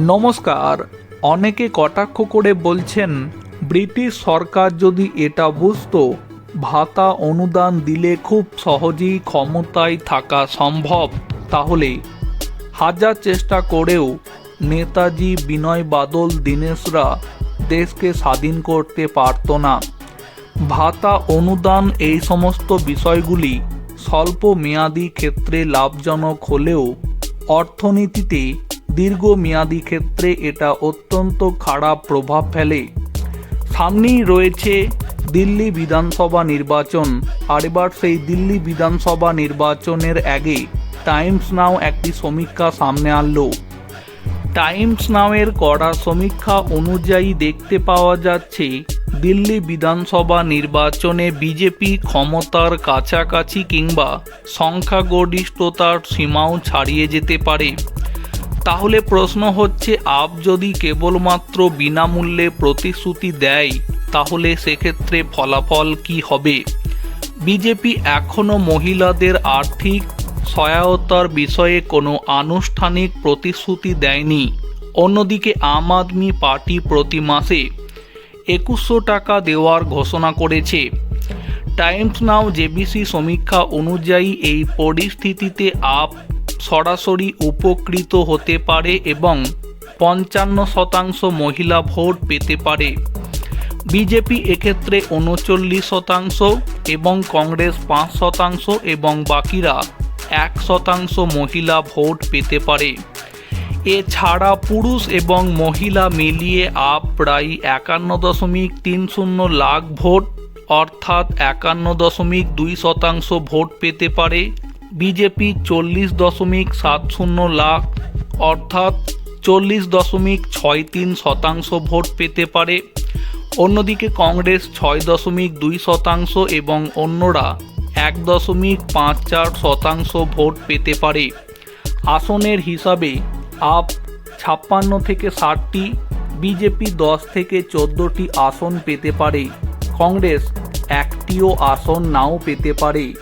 নমস্কার। অনেকে কটাক্ষ করে বলছেন, ব্রিটিশ সরকার যদি এটা বুঝতো, ভাতা অনুদান দিলে খুব সহজেই ক্ষমতায় থাকা সম্ভব। তাহলে হাজার চেষ্টা করেও নেতাজি বিনয় বাদল, দীনেশরা দেশকে স্বাধীন করতে পারতো না। ভাতা অনুদান এই সমস্ত বিষয়গুলি স্বল্প মেয়াদি ক্ষেত্রে লাভজনক হলেও অর্থনীতিতে দীর্ঘমেয়াদী ক্ষেত্রে এটা অত্যন্ত খারাপ প্রভাব ফেলে। সামনেই রয়েছে দিল্লি বিধানসভা নির্বাচন। আর এবার সেই দিল্লি বিধানসভা নির্বাচনের আগে টাইমস নাও একটি সমীক্ষা সামনে আনলো। টাইমস নামের করা সমীক্ষা অনুযায়ী দেখতে পাওয়া যাচ্ছে, দিল্লি বিধানসভা নির্বাচনে বিজেপি ক্ষমতার কাছাকাছি কিংবা সংখ্যাগরিষ্ঠতার সীমাও ছাড়িয়ে যেতে পারে। তাহলে প্রশ্ন হচ্ছে, আপ যদি কেবলমাত্র বিনামূল্যে প্রতিশ্রুতি দেয়, তাহলে সেক্ষেত্রে ফলাফল কি হবে? বিজেপি এখনও মহিলাদের আর্থিক সহায়তার বিষয়ে কোনো আনুষ্ঠানিক প্রতিশ্রুতি দেয়নি। অন্যদিকে আম আদমি পার্টি প্রতি মাসে একুশশো টাকা দেওয়ার ঘোষণা করেছে। টাইমস নাও জেবিসি সমীক্ষা অনুযায়ী এই পরিস্থিতিতে আপ সরাসরি উপকৃত হতে পারে এবং পঞ্চান্ন শতাংশ মহিলা ভোট পেতে পারে। বিজেপি এক্ষেত্রে উনচল্লিশ শতাংশ এবং কংগ্রেস পাঁচ শতাংশ এবং বাকিরা এক শতাংশ মহিলা ভোট পেতে পারে। এছাড়া পুরুষ এবং মহিলা মিলিয়ে আপ প্রায় একান্ন দশমিক তিন শূন্য লাখ ভোট, অর্থাৎ একান্ন দশমিক দুই শতাংশ ভোট পেতে পারে। বিজেপি চল্লিশ দশমিক সাত শূন্য লাখ, অর্থাৎ চল্লিশ দশমিক ছয় তিন শতাংশ ভোট পেতে পারে। অন্যদিকে কংগ্রেস ছয় দশমিক দুই শতাংশ এবং অন্যরা এক দশমিক পাঁচ চার শতাংশ ভোট পেতে পারে। আসনের হিসাবে আপ ছাপ্পান্ন থেকে ষাটটি, বিজেপি দশ থেকে চোদ্দোটি আসন পেতে পারে। কংগ্রেস একটিও আসন নাও পেতে পারে।